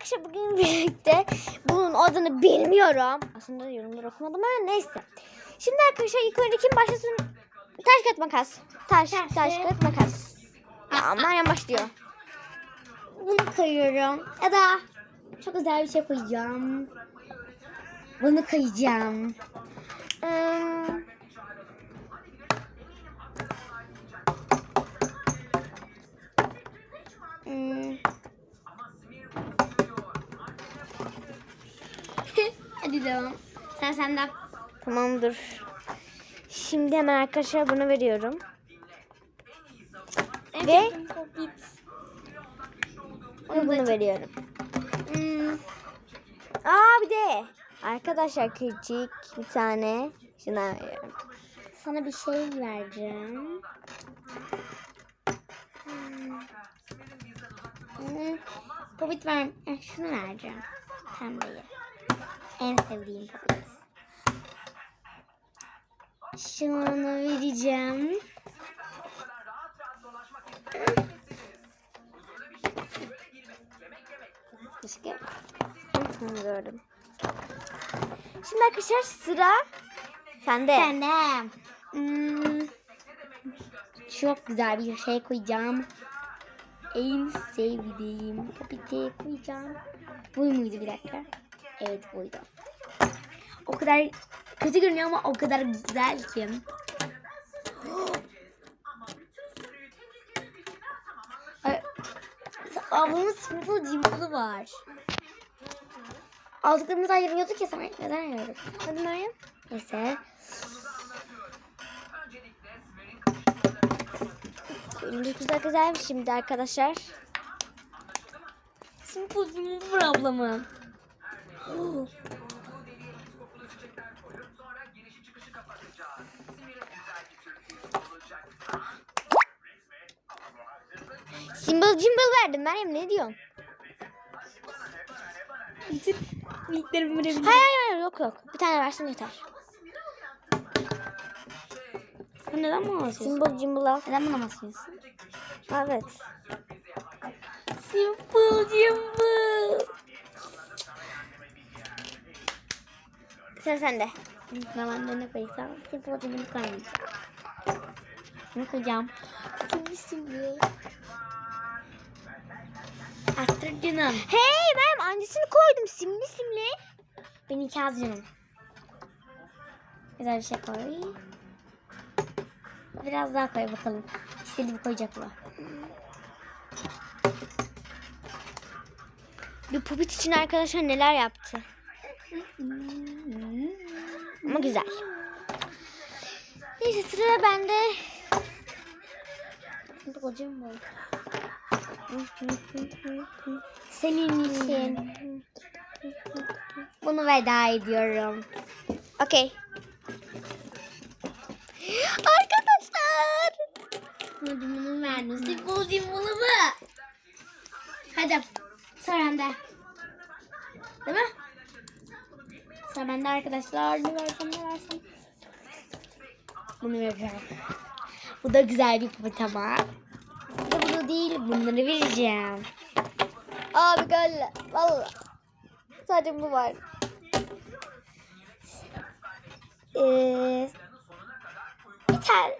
arkadaşlar bugün birlikte bunun adını bilmiyorum. Aslında yorumları okumadım ama neyse. Şimdi arkadaşlar ilk önce kim başlasın? Taş kağıt makas. Taş, Taş, taş kağıt. makas. Ya Meryem başlıyor. Bunu koyuyorum. Ya da çok güzel bir şey koyacağım. Bunu koyacağım. Hmm, hmm, Devam. Sen senden. tamamdır. Şimdi hemen arkadaşlar bunu veriyorum. Ve onu bunu veriyorum. Hmm, Aa bir de arkadaşlar küçük bir tane şuna veriyorum. sana bir şey vereceğim. Hmm. Hmm, Popit ver. eh, Şunu vereceğim. Pembeyi. En sevdiğim popit. Şunu vereceğim. Başka? Hı, gördüm. Şimdi arkadaşlar sıra sende. Ben de. Hmm, çok güzel bir şey koyacağım. En sevdiğim popite koyacağım. Bu muydu bir dakika? Evet buydu. O kadar kötü görünüyor ama o kadar güzel ki. Ablamın simple cimbali var. Aldıklarımızı ayırmıyorduk ya sana. Neden ayırıyorduk? Hadi Meryem. Neyse. Benim güzel güzelmiş şimdi arkadaşlar. Cimbali var ablamın. Oh. Symbol Jimble verdim Meryem ne diyorsun? Bütün verebilirim. Hayır hayır yok yok. Bir tane versin yeter. Sen neden bana basıyorsun? Symbol Jimble al. Neden bana basıyorsun? Evet. Simple cimbali. Sıra sende. Ben de ne koysam? Simple cimbali koymayacağım. Ne koyacağım? Simple simple. Astır canım. Hey Meryem annesini koydum simli simli. Benimki az canım. Güzel bir şey koy. Biraz daha koy bakalım. İstediğim koyacak mı? Bir pupit için arkadaşlar neler yaptı. Ama güzel. Neyse sıra bende. Senin için. Bunu veda ediyorum. Okey. Arkadaşlar. Hadi bunu verdim. Simple bunu mu? Hadi. Sıra bende. Değil mi? Sıra bende arkadaşlar. Ne versem ne versem. Bunu vereceğim. Bu da güzel bir popit ama. Bu da değil. Bunları vereceğim. Abi gel. Valla. Sadece bu var. Ee, bir tane,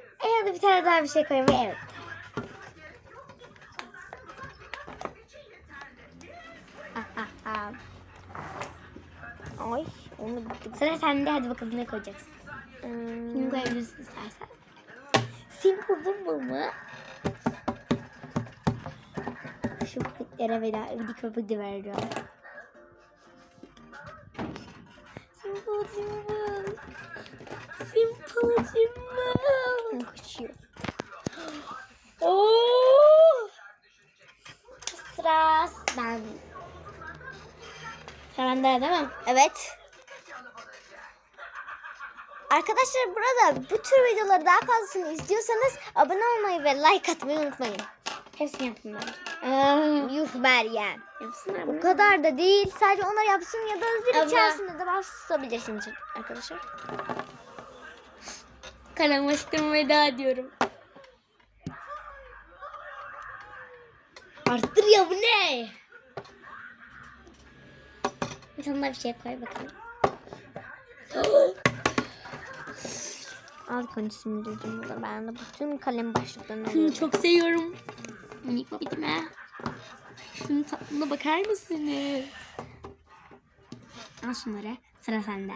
da bir tane daha bir şey koyayım. Evet. Ah, ah, ah. Onu Sıra sende. Hadi bakalım ne koyacaksın. Hmm, Kimi koyabilirsin istersen. Simple Dumble mı? Şu köpeklere veda, bir köpek de vereceğim. Simple Dumble. Simple Dumble. kaçıyor. Oo! Sıra ben. Sıra bende değil mi? Evet. Arkadaşlar burada bu tür videoları daha fazlasını istiyorsanız abone olmayı ve like atmayı unutmayın. Hepsini yaptım ben. Yuh Meryem. Yapsınlar Bu mı? kadar da değil. Sadece onlar yapsın ya da zil Ama- içerisinde de basabilirsiniz arkadaşlar. Kanal aşkım veda ediyorum. Arttır ya bu ne? Sonuna bir şey koy bakalım. Al konuşsun dedim burada. Ben de bütün kalem başlıklarını Şunu alıyorum. çok seviyorum. Minik babitime. Şunun tatlına bakar mısınız? Al şunları. Sıra sende.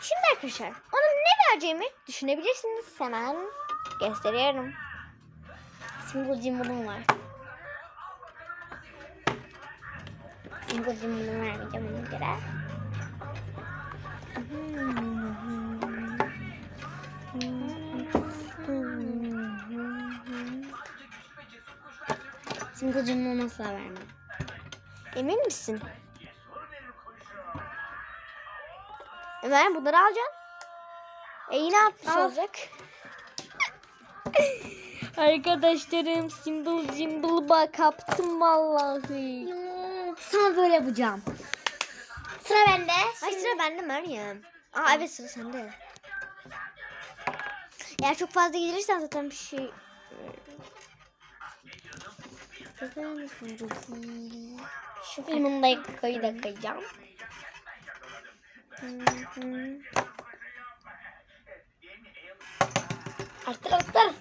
Şimdi arkadaşlar ona ne vereceğimi düşünebilirsiniz. Hemen gösteriyorum. Single cimbalım var. Single cimbalım vermeyeceğim ona göre. Single cimbalım asla vermem. Emin misin? Ömer bunları alacaksın. E yine atmış Al. olacak. Arkadaşlarım Simble Jimble'ba kaptım vallahi. Sana böyle yapacağım. Sıra bende. Ay sıra bende Meryem. Aa evet sıra sende. Eğer çok fazla gelirsen zaten bir şey... Şu filmin dakikayı da koyacağım. Arttır arttır.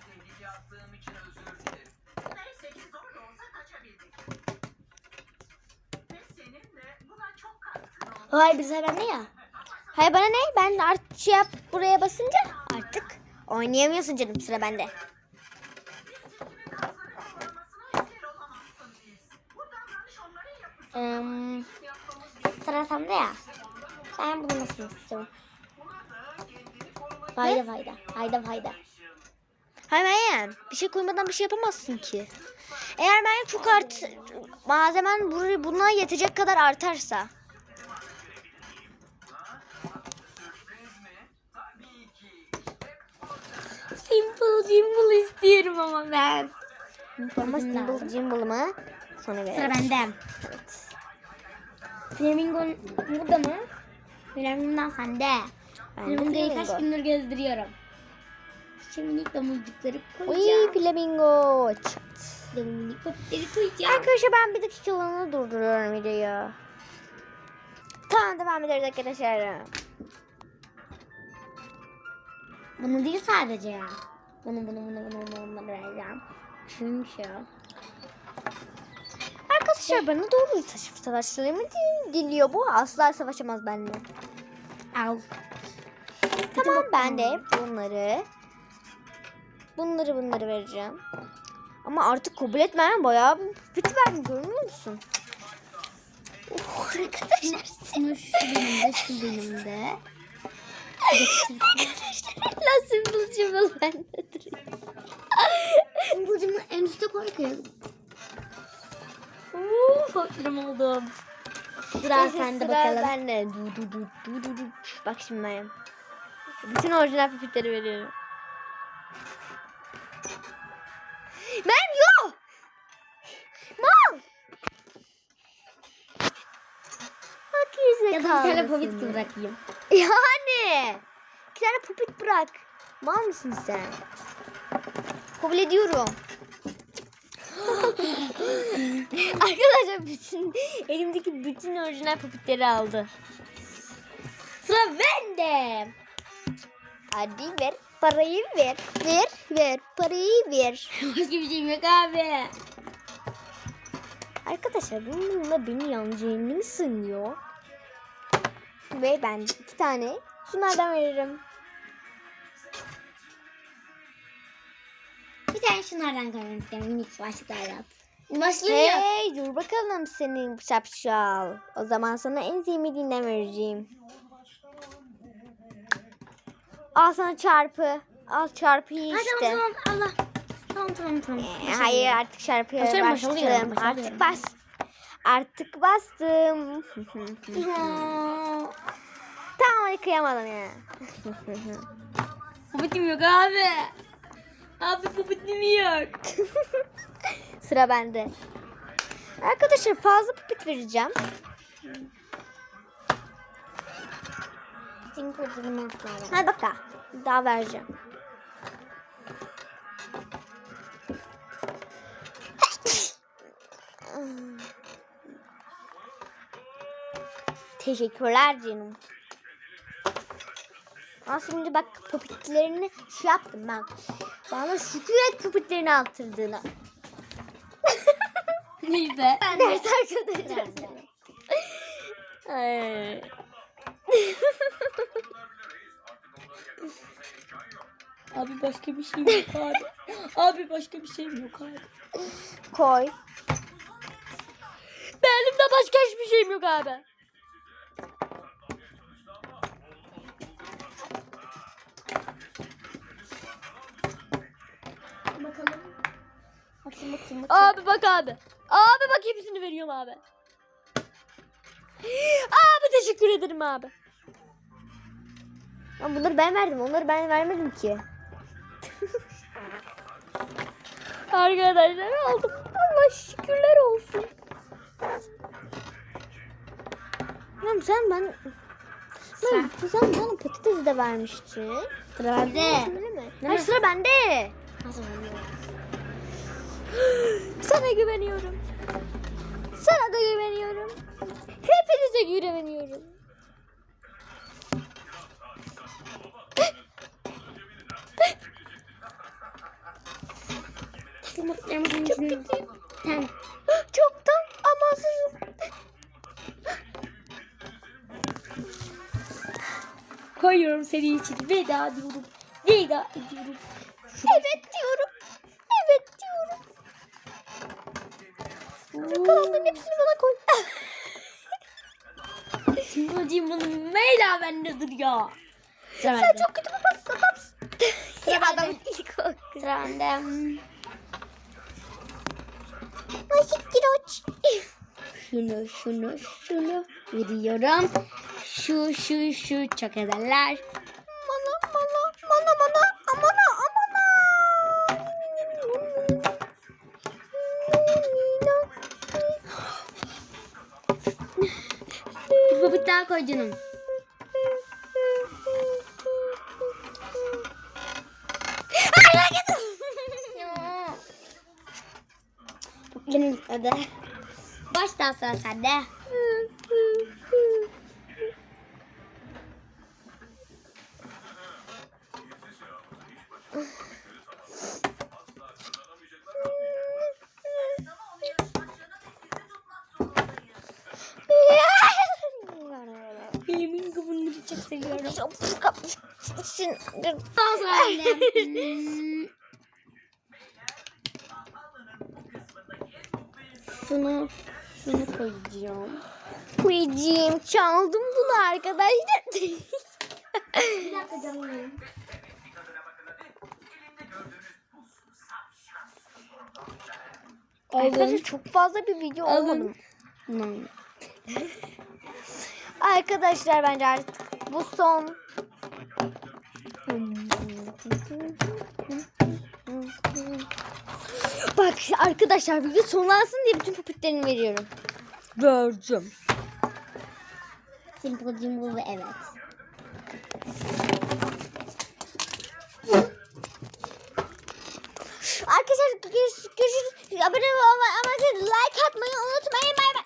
Hayır bir sıra bende ya. Hayır bana ne? Ben artık şey yap buraya basınca artık oynayamıyorsun canım sıra bende. Sende ya. Ben bunu nasıl istiyorum? Fayda fayda. Fayda fayda. Hayır Meryem bir şey koymadan bir şey yapamazsın ki. Eğer ben çok art malzemen buraya buna yetecek kadar artarsa. Simple Jimble istiyorum ama ben. Ama Simble Jimble'ımı sonra Sıra bende. Evet. Flamingo burada mı? Flamingo'dan sende. De Flamingo'yu kaç gündür gezdiriyorum. Şimdi minik damızlıkları Uy koyacağım. flamingo çıktı. Minik popleri koyacağım. Arkadaşlar ben bir dakikalığına durduruyorum videoyu. Tamam devam ederiz arkadaşlar. Bunu değil sadece ya. Bunu bunu bunu bunu bunu bunları vereceğim. Çünkü Arkadaşlar bana doğru taşıf savaşlarımı di- diliyor. Bu asla savaşamaz benimle. al. Tamam ben de bunları bunları bunları vereceğim. Ama artık kabul etmem. Bayağı püt verdim görmüyor musun? Oh, arkadaşlar. Şu benim de şu benim de. Nasıl bulacağım ben de durayım. Burcumu en üstte koy koyalım. Uuu fakirım oldum. Sıra sende bakalım. Bende. Du, du, du, du, du, du. Bak şimdi ben. Bütün orijinal pipetleri veriyorum. Ben yok. Mal. Bak Ya da bir tane popit bırakayım. Yani. İki tane popit bırak. Mal mısın sen? Kabul ediyorum. Arkadaşlar bütün elimdeki bütün orijinal popitleri aldı. Sıra bende. Hadi ver parayı ver. Ver ver parayı ver. Başka bir şeyim yok abi. Arkadaşlar bununla beni yanacağını mı sanıyor? Ve ben iki tane şunlardan veririm. Şunlardan koymak istiyorum. Minik. Başlığım yok. Hey dur bakalım senin şapşal. O zaman sana en sevmediğinden vereceğim. Al sana çarpı. Al çarpıyı işte. tamam tamam Allah. Tamam tamam tamam. Ee, hayır artık çarpıya başarıyorum, başarıyorum. Artık bas. Artık bastım. Tamam hadi kıyamadım ya. Kubitim yok abi. Abi kubitim yok. Sıra bende. Arkadaşlar fazla pipet vereceğim. Kubitim asla ver. Hadi bakalım. Daha vereceğim. Teşekkürler canım. Ama şimdi bak popitlerini şey yaptım ben. Bana şükür et popitlerini attırdığına. Neyse. Ders arkadaşlar. Ay. Abi başka bir şey yok abi. abi başka bir şey yok abi. Koy. Benim de başka hiçbir şeyim yok abi. Abi bak abi. Abi bak hepsini veriyorum abi. Abi teşekkür ederim abi. Ama bunları ben verdim. Onları ben vermedim ki. Arkadaşlar aldım. Allah şükürler olsun. Tamam sen ben... Sen, sen bana patates de vermiştin. Sıra bende. Hayır sıra bende. Nasıl bende? Sana güveniyorum. Sana da güveniyorum. Hepinize güveniyorum. Çok kötüyüm. Çoktan amansızım. koyuyorum senin için. Veda diyorum. Veda ediyorum. Evet diyorum. Evet diyorum. Kalanların hepsini bana koy. Şimdi hocam bunu Meyla bende duruyor. Sen bende. çok kötü babasın. babasın. Sıra bende. Sıra bende. Ay kiroç. Şunu şunu şunu veriyorum. Şu şu şu çok ederler. Daha koy canım. Benim. Baştan sıra sende. Sonra bende. Hmm. Şunu, şunu koyacağım. Kuyucuğum çaldım bunu arkadaşlar. Bir dakika canım benim. Arkadaşlar çok fazla bir video Alın. olmadı. Arkadaşlar bence artık bu son. Bak arkadaşlar video sonlansın diye bütün popitlerini veriyorum. Vereceğim. Simple Jimble evet. Arkadaşlar görüş- görüşürüz. Abone olmayı, ama like atmayı unutmayın. Bay bay.